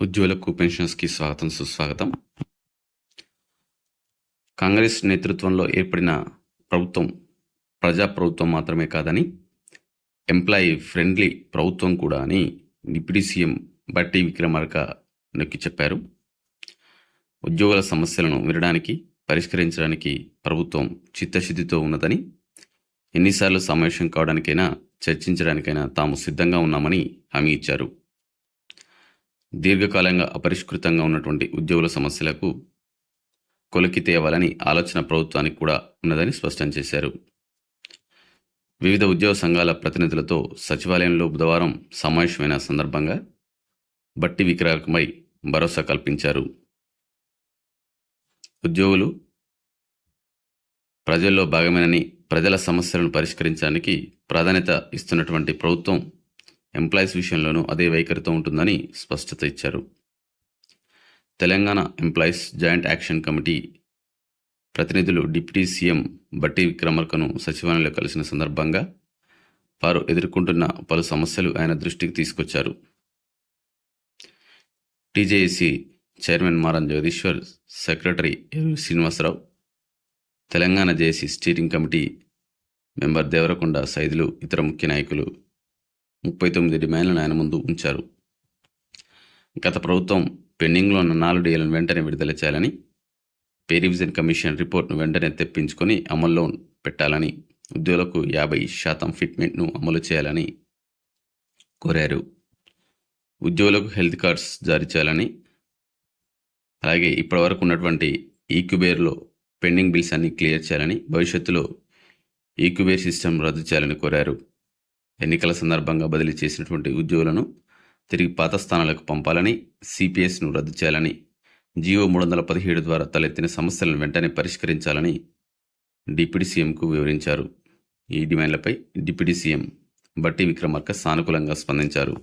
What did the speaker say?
ఉద్యోగులకు పెన్షన్స్కి స్వాగతం సుస్వాగతం. కాంగ్రెస్ నేతృత్వంలో ఏర్పడిన ప్రభుత్వం ప్రజా ప్రభుత్వం మాత్రమే కాదని ఎంప్లాయీ ఫ్రెండ్లీ ప్రభుత్వం కూడా అని డిప్యూటీ సీఎం బట్టి విక్రమార్క నొక్కి చెప్పారు. ఉద్యోగుల సమస్యలను వినడానికి పరిష్కరించడానికి ప్రభుత్వం చిత్తశుద్ధితో ఉన్నదని ఎన్నిసార్లు సమావేశం కావడానికైనా చర్చించడానికైనా తాము సిద్ధంగా ఉన్నామని హామీ ఇచ్చారు. దీర్ఘకాలంగా అపరిష్కృతంగా ఉన్నటువంటి ఉద్యోగుల సమస్యలకు కొలికి తేవాలని ఆలోచన ప్రభుత్వానికి కూడా ఉన్నదని స్పష్టం చేశారు. వివిధ ఉద్యోగ సంఘాల ప్రతినిధులతో సచివాలయంలో బుధవారం సమావేశమైన సందర్భంగా బట్టి విక్రయకమై భరోసా కల్పించారు. ఉద్యోగులు ప్రజల్లో భాగమేనని ప్రజల సమస్యలను పరిష్కరించడానికి ప్రాధాన్యత ఇస్తున్నటువంటి ప్రభుత్వం ఎంప్లాయీస్ విషయంలోనూ అదే వైఖరితో ఉంటుందని స్పష్టత ఇచ్చారు. Telangana employees joint action committee ప్రతినిధులు డిప్యూటీ సీఎం బట్టి విక్రమార్కను సచివాలయంలో కలిసిన సందర్భంగా వారు ఎదుర్కొంటున్న పలు సమస్యలు ఆయన దృష్టికి తీసుకొచ్చారు. TJAC chairman Maran Jagadeeshwar secretary L Srinivasarao Telangana JAC steering committee member Devarakonda Saidulu ఇతర ముఖ్య నాయకులు ముప్పై తొమ్మిది డిమాండ్లను ఆయన ముందు ఉంచారు. గత ప్రభుత్వం పెండింగ్లో ఉన్న నాలుగు డీలను వెంటనే విడుదల చేయాలని పే రివిజన్ కమిషన్ రిపోర్ట్ను వెంటనే తెప్పించుకొని అమల్లో పెట్టాలని ఉద్యోగులకు యాభై శాతం ఫిట్మెంట్ను అమలు చేయాలని కోరారు. ఉద్యోగులకు హెల్త్ కార్డ్స్ జారీ చేయాలని అలాగే ఇప్పటివరకు ఉన్నటువంటి ఈక్యుబేర్లో పెండింగ్ బిల్స్ అన్ని క్లియర్ చేయాలని భవిష్యత్తులో ఈక్యుబేర్ సిస్టమ్ రద్దు చేయాలని కోరారు. ఎన్నికల సందర్భంగా బదిలీ చేసినటువంటి ఉద్యోగులను తిరిగి పాత స్థానాలకు పంపాలని సిపిఎస్ను రద్దు చేయాలని జియో మూడు వందల పదిహేడు ద్వారా తలెత్తిన సమస్యలను వెంటనే పరిష్కరించాలని డిప్యూటీ సీఎంకు వివరించారు. ఈ డిమాండ్లపై డిప్యూటీ సీఎం బట్టి విక్రమార్క సానుకూలంగా స్పందించారు.